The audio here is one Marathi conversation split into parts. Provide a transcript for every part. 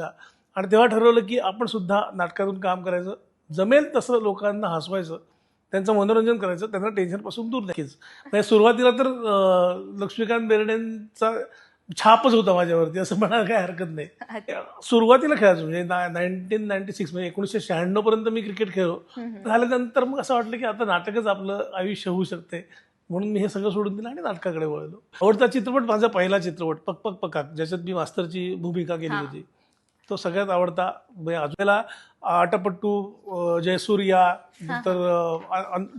इच्छा आणि तेव्हा ठरवलं की आपण सुद्धा नाटकातून काम करायचं. जमेल तसं लोकांना हसवायचं. त्यांचं मनोरंजन करायचं. त्यांना टेन्शनपासून दूर नक्कीच म्हणजे सुरुवातीला तर लक्ष्मीकांत बेर्डेंचा छापच होता माझ्यावरती. असं म्हणायला काही हरकत नाही. सुरुवातीला खेळायचो. म्हणजे नाईन्टीन नाईन्टी सिक्स म्हणजे एकोणीसशे शहाण्णव पर्यंत मी क्रिकेट खेळलो. झाल्यानंतर मग असं वाटलं की आता नाटकच आपलं आयुष्य होऊ शकते. म्हणून मी हे सगळं सोडून दिलं आणि नाटकाकडे वळलो. आवडता चित्रपट माझा पहिला चित्रपट पक पक पकाक ज्याच्यात मी मास्तरची भूमिका केली. होती. तो सगळ्यात आवडता. म्हणजे अजूनला आटपट्टू जयसूर्या तर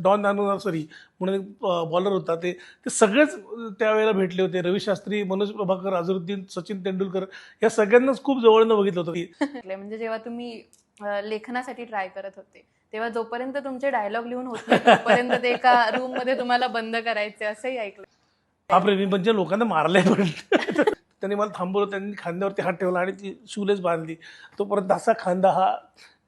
डॉन सॉरी म्हणून बॉलर होता. ते ते सगळेच त्यावेळेला भेटले होते. रवी शास्त्री मनोज प्रभाकर अझरुद्दीन सचिन तेंडुलकर या सगळ्यांनाच खूप जवळनं बघितलं होतं. म्हणजे जेव्हा तुम्ही लेखनासाठी ट्राय करत होते तेव्हा जोपर्यंत तुमचे डायलॉग लिहून होत तोपर्यंत ते एका रूममध्ये तुम्हाला बंद करायचे असंही ऐकलं. बापरे मी म्हणजे लोकांना मारलंय पण. त्यांनी मला थांबवलं त्यांनी खांद्यावरती हात ठेवला आणि ती शूलेस बांधली. तोपर्यंत असा खांदा हा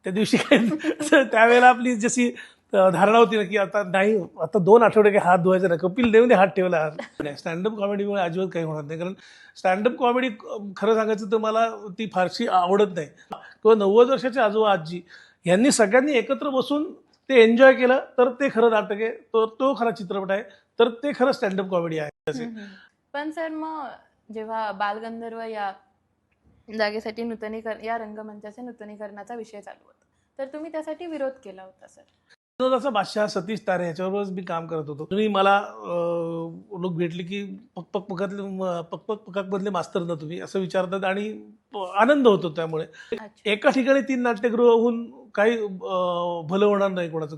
त्या दिवशी काय त्यावेळेला आपली जशी धारणा होती ना की आता नाही आता दोन आठवडे काही हात धुवायचे ना कपिल देवने हात ठेवला. नाही स्टँडअप कॉमेडीमुळे अजिबात काही होणार नाही. कारण स्टँडअप कॉमेडी खरं सांगायचं तर मला ती फारशी आवडत नाही. किंवा नव्वद वर्षाचे आजोबा आजी यांनी सगळ्यांनी एकत्र बसून ते एन्जॉय केलं तर ते खरं नाटक आहे. तो तो खरा चित्रपट आहे. तर ते खरं स्टँडअप कॉमेडी आहे. पण सर मग जेव्हा बालगंधर्व या जागेसाठी नूतनीकर या रंगमंचाचे नूतनीकरणाचा विषय चालू होता. तर तुम्ही त्यासाठी विरोध केला होता सर. विनोदाचा बादशाह सतीश तारे ह्याच्यावरच मी काम करत होतो. तुम्ही मला लोक भेटले की पक पक पकातले पक पक पकाक मधले मास्तर ना तुम्ही असं विचारतात आणि आनंद होतो त्यामुळे. एका ठिकाणी तीन नाट्यगृह होऊन काही भलं होणार नाही कोणाचं.